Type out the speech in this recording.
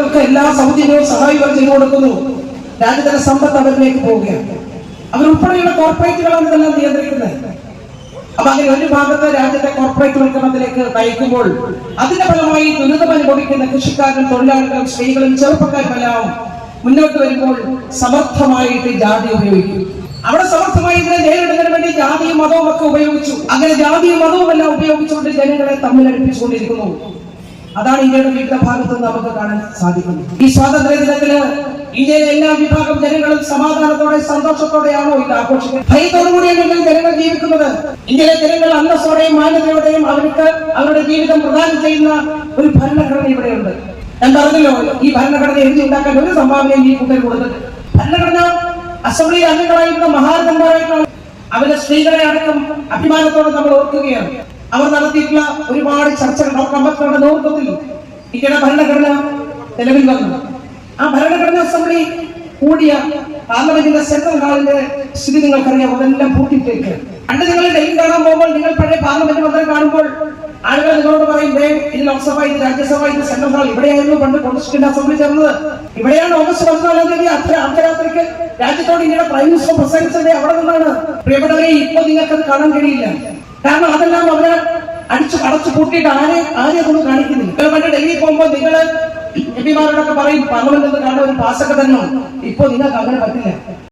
എല്ലാ സൗജന്യവും സഹായവും ചെയ്തു കൊടുക്കുന്നു. രാജ്യത്തിന്റെ സമ്പത്ത് അവരിലേക്ക് പോവുകയാണ്. അവരുൾപ്പെടെയുള്ള കോർപ്പറേറ്റുകളാണ് ഇതെല്ലാം നിയന്ത്രിക്കുന്നത്. അപ്പൊ അങ്ങനെ ഒരു ഭാഗത്ത് രാജ്യത്തെ കോർപ്പറേറ്റ് വൽക്കരണത്തിലേക്ക് നയിക്കുമ്പോൾ അതിന്റെ ഫലമായി ദുരിതം അനുഭവിക്കുന്ന കൃഷിക്കാരും തൊഴിലാളികളും സ്ത്രീകളും ചെറുപ്പക്കാരും എല്ലാം മുന്നോട്ട് വരുമ്പോൾ സമർത്ഥമായിട്ട് ജാതി ഉപയോഗിക്കും. അവിടെ സമർത്ഥമായി ഇതിനെ നേരിടുന്നതിന് വേണ്ടി ജാതിയും മതവും ഒക്കെ ഉപയോഗിച്ചു. അങ്ങനെ ജാതിയും മതവും എല്ലാം ഉപയോഗിച്ചുകൊണ്ട് ജനങ്ങളെ തമ്മിലടുപ്പിച്ചുകൊണ്ടിരിക്കുന്നു. അതാണ് ഇന്ത്യയുടെ വിവിധ ഭാഗത്ത് നമുക്ക് കാണാൻ സാധിക്കുന്നത്. ഈ സ്വാതന്ത്ര്യ ദിനത്തിൽ ഇന്ത്യയിലെ എല്ലാ വിഭാഗം ജനങ്ങളും സമാധാനത്തോടെ സന്തോഷത്തോടെയാണോ ഇത് ആഘോഷിക്കുന്നത്? ഭയത്തോടുകൂടിയാണ് ഇന്ത്യയിൽ ജനങ്ങൾ ജീവിക്കുന്നത്? ഇന്ത്യയിലെ ജനങ്ങൾ അന്തസ്സോടെയും മാന്യതയോടെയും അവർക്ക് അവരുടെ ജീവിതം പ്രദാനം ചെയ്യുന്ന ഒരു ഭരണഘടന ഇവിടെയുണ്ട്. ഞാൻ പറഞ്ഞല്ലോ ഈ ഭരണഘടന എഴുതി ഉണ്ടാക്കാൻ ഒരു സംഭാവനയും ഈ കൂട്ടർ കൊടുത്തിട്ട് ഭരണഘടന അസംബ്ലി അംഗങ്ങളായിരുന്ന മഹാരഥന്മാരായിട്ടുള്ള അവരുടെ സ്ത്രീകളെ അടക്കം അഭിമാനത്തോടെ നമ്മൾ ഓർക്കുകയാണ്. അവർ നടത്തിയിട്ടുള്ള ഒരുപാട് ചർച്ചകൾ. ഡോക്ടർ അംബേദ്കറുടെ നേതൃത്വത്തിൽ ഇന്ത്യയുടെ ഭരണഘടന നിലവിൽ വന്നു. ആ ഭരണഘടനാ അസംബ്ലി കൂടിയ പാർലമെന്റിന്റെ സെൻട്രൽ ഹാളിന്റെ സ്ഥിതി നിങ്ങൾക്കറിയാം. അതെല്ലാം പൂട്ടിയിട്ടേക്ക്. അണ്ട് നിങ്ങൾ ഡൽഹി കാണാൻ പോകുമ്പോൾ നിങ്ങൾ പഴയ പാർലമെന്റ് മന്ദിരം കാണുമ്പോൾ ആളുകൾ നിങ്ങളോട് പറയും ഇത് ലോക്സഭ ഇത് രാജ്യസഭ ഇത് സെൻട്രൽ ഹാൾ ഇവിടെയായിരുന്നു പണ്ട് കോൺസ്റ്റിറ്റ്യൂന്റ് അസംബ്ലി ചേർന്നത്. ഇവിടെയാണ് ഓഗസ്റ്റ് പതിനാലാം തീയതി അത്ര അർദ്ധരാത്രിക്ക് രാജ്യത്തോട് ഇന്ത്യയുടെ പ്രൈം മിനിസ്റ്റർ പ്രസംഗിച്ചത് അവിടെ നിന്നാണ്. പ്രിയപ്പെട്ടവരെ ഇപ്പൊ നിങ്ങൾക്ക് അത് കാണാൻ കഴിയില്ല. കാരണം അതെല്ലാം അവർ അടിച്ചു അടച്ചു പൂട്ടിയിട്ട് ആരെ ആരെ അതൊന്നും കാണിക്കുന്നില്ല. നിങ്ങൾ പണ്ട് ഡൽഹി പോകുമ്പോൾ നിങ്ങൾ എം പിമാരോടൊക്കെ പറയും പാർലമെന്റ് കാണാൻ ഒരു പാസൊക്കെ തന്നെ? ഇപ്പൊ നിങ്ങൾക്ക് അങ്ങനെ പറ്റില്ല.